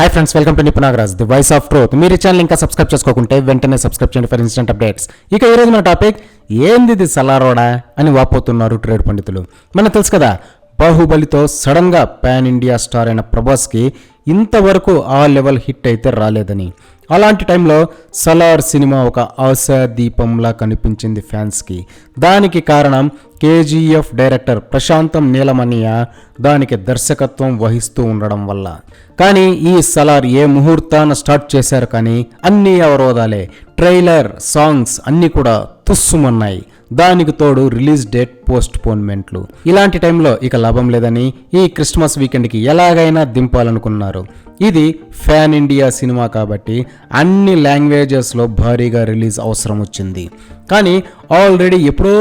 Hi friends welcome to Nipunagaraj the voice of truth మీరు channel ఇంకా subscribe చేసుకోకుంటే వెంటనే సబ్స్క్రైబ్ చేయండి ఫర్ ఇన్స్టెంట్ అప్డేట్స్ ఇక ఈ మన టాపిక్ ఏంది ఇది సలారోడా అని వాపోతున్నారు ట్రేడ్ పండితులు. మనకు తెలుసు కదా బాహుబలితో సడన్గా పాన్ ఇండియా స్టార్ అయిన ప్రభాస్కి ఇంతవరకు ఆ లెవెల్ హిట్ అయితే రాలేదని. అలాంటి టైంలో సలార్ సినిమా ఒక ఆశా దీపంలా కనిపించింది ఫ్యాన్స్కి. దానికి కారణం కేజీఎఫ్ డైరెక్టర్ ప్రశాంతం నీలమణియ దానికి దర్శకత్వం వహిస్తూ ఉండడం వల్ల. కానీ ఈ సలార్ ఏ ముహూర్తాన స్టార్ట్ చేశారు కానీ అన్నీ అవరోధాలే. ట్రైలర్ సాంగ్స్ అన్నీ కూడా తుస్సుమన్నాయి. దానికి తోడు రిలీజ్ డేట్ పోస్ట్ పోన్మెంట్లు ఇలాంటి టైంలో ఇక లాభం లేదని ఈ క్రిస్మస్ వీకెండ్కి ఎలాగైనా దింపాలనుకున్నారు. ఇది ఫ్యాన్ ఇండియా సినిమా కాబట్టి అన్ని లాంగ్వేజెస్లో భారీగా రిలీజ్ అవసరం వచ్చింది. కానీ ఆల్రెడీ ఎప్పుడో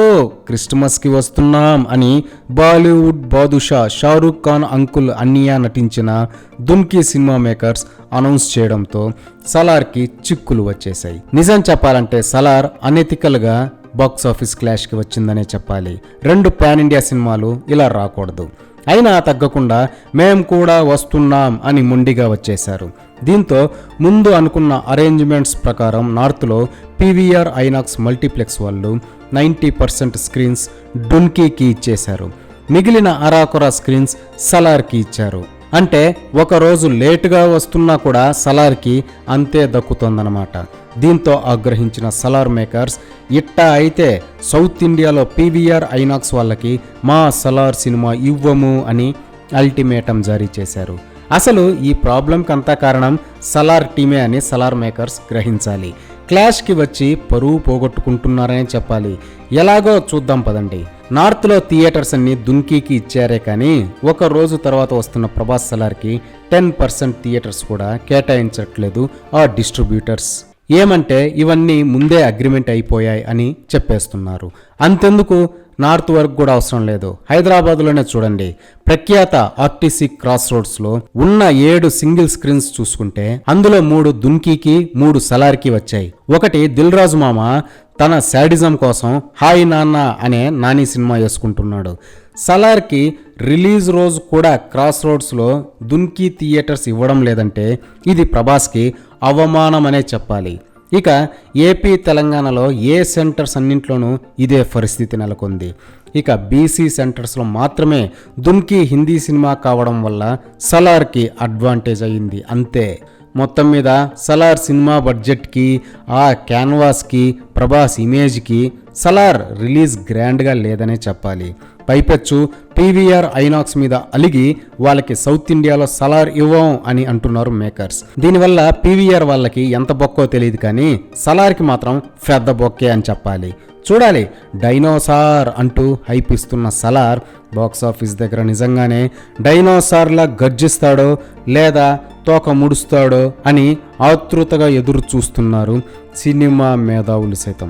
క్రిస్మస్కి వస్తున్నాం అని బాలీవుడ్ బాదుషా షారూక్ ఖాన్ అంకుల్ అన్నియా నటించిన దుమ్కి సినిమా మేకర్స్ అనౌన్స్ చేయడంతో సలార్కి చిక్కులు వచ్చేసాయి నిజం చెప్పాలంటే సలార్ అనెతికల్గా బాక్స్ ఆఫీస్ క్లాష్కి వచ్చిందనే చెప్పాలి. రెండు పాన్ ఇండియా సినిమాలు ఇలా రాకూడదు. అయినా తగ్గకుండా మేం కూడా వస్తున్నాం అని ముండిగా వచ్చేశారు. దీంతో ముందు అనుకున్న అరేంజ్మెంట్స్ ప్రకారం నార్త్లో పీవీఆర్ ఐనాక్స్ మల్టీప్లెక్స్ వాళ్ళు నైంటీ పర్సెంట్ స్క్రీన్స్ డున్కీకి ఇచ్చేశారు. మిగిలిన అరాకొరా స్క్రీన్స్ సలార్కి ఇచ్చారు. అంటే ఒకరోజు లేటుగా వస్తున్నా కూడా సలార్కి అంతే దక్కుతోందన్నమాట. దీంతో ఆగ్రహించిన సలార్ మేకర్స్ ఇట్టా అయితే సౌత్ ఇండియాలో పీవీఆర్ ఐనాక్స్ వాళ్ళకి మా సలార్ సినిమా ఇవ్వము అని అల్టిమేటం జారీ చేశారు. అసలు ఈ ప్రాబ్లంకి అంతా కారణం సలార్ టీమే అని సలార్ మేకర్స్ గ్రహించాలి. క్లాష్కి వచ్చి పరువు పోగొట్టుకుంటున్నారని చెప్పాలి. ఎలాగో చూద్దాం పదండి. నార్త్లో థియేటర్స్ అన్ని దుంకీకి ఇచ్చారే కానీ ఒక రోజు తర్వాత వస్తున్న ప్రభాస్ సలార్కి టెన్ పర్సెంట్ థియేటర్స్ కూడా కేటాయించట్లేదు ఆ డిస్ట్రిబ్యూటర్స్. ఏమంటే ఇవన్నీ ముందే అగ్రిమెంట్ అయిపోయాయి అని చెప్పేస్తున్నారు. అంతెందుకు? నార్త్ వరకు కూడా అవసరం లేదు. హైదరాబాద్లోనే చూడండి. ప్రఖ్యాత ఆర్టీసీ క్రాస్ రోడ్స్లో ఉన్న ఏడు సింగిల్ స్క్రీన్స్ చూసుకుంటే అందులో మూడు దున్కీకి మూడు సలార్కి వచ్చాయి. ఒకటి దిల్ రాజు మామ తన శాడిజం కోసం హాయ్ నాన్న అనే నాని సినిమా వేసుకుంటున్నాడు. సలార్కి రిలీజ్ రోజు కూడా క్రాస్ రోడ్స్లో దున్కీ థియేటర్స్ ఇవ్వడం లేదంటే ఇది ప్రభాస్కి అవమానం అనే చెప్పాలి. ఇక ఏపీ తెలంగాణలో ఏ సెంటర్స్ అన్నింట్లోనూ ఇదే పరిస్థితి నెలకొంది. ఇక బీసీ సెంటర్స్లో మాత్రమే దుమ్కి హిందీ సినిమా కావడం వల్ల సలార్కి అడ్వాంటేజ్ అయ్యింది అంతే. మొత్తం మీద సలార్ సినిమా బడ్జెట్కి ఆ క్యాన్వాస్కి ప్రభాస్ ఇమేజ్కి సలార్ రిలీజ్ గ్రాండ్గా లేదనే చెప్పాలి. పైపెచ్చు పీవీఆర్ ఐనాక్స్ మీద అలిగి వాళ్ళకి సౌత్ ఇండియాలో సలార్ ఇవ్వం అని అంటున్నారు మేకర్స్. దీనివల్ల పీవీఆర్ వాళ్ళకి ఎంత బొక్కో తెలియదు కానీ సలార్కి మాత్రం పెద్ద బొక్కే అని చెప్పాలి. చూడాలి డైనోసార్ అంటూ హైప్ ఇస్తున్న సలార్ బాక్స్ ఆఫీస్ దగ్గర నిజంగానే డైనోసార్లా గర్జిస్తాడో లేదా తోక ముడుస్తాడో అని ఆతృతగా ఎదురు చూస్తున్నారు సినిమా మేధావులు సైతం.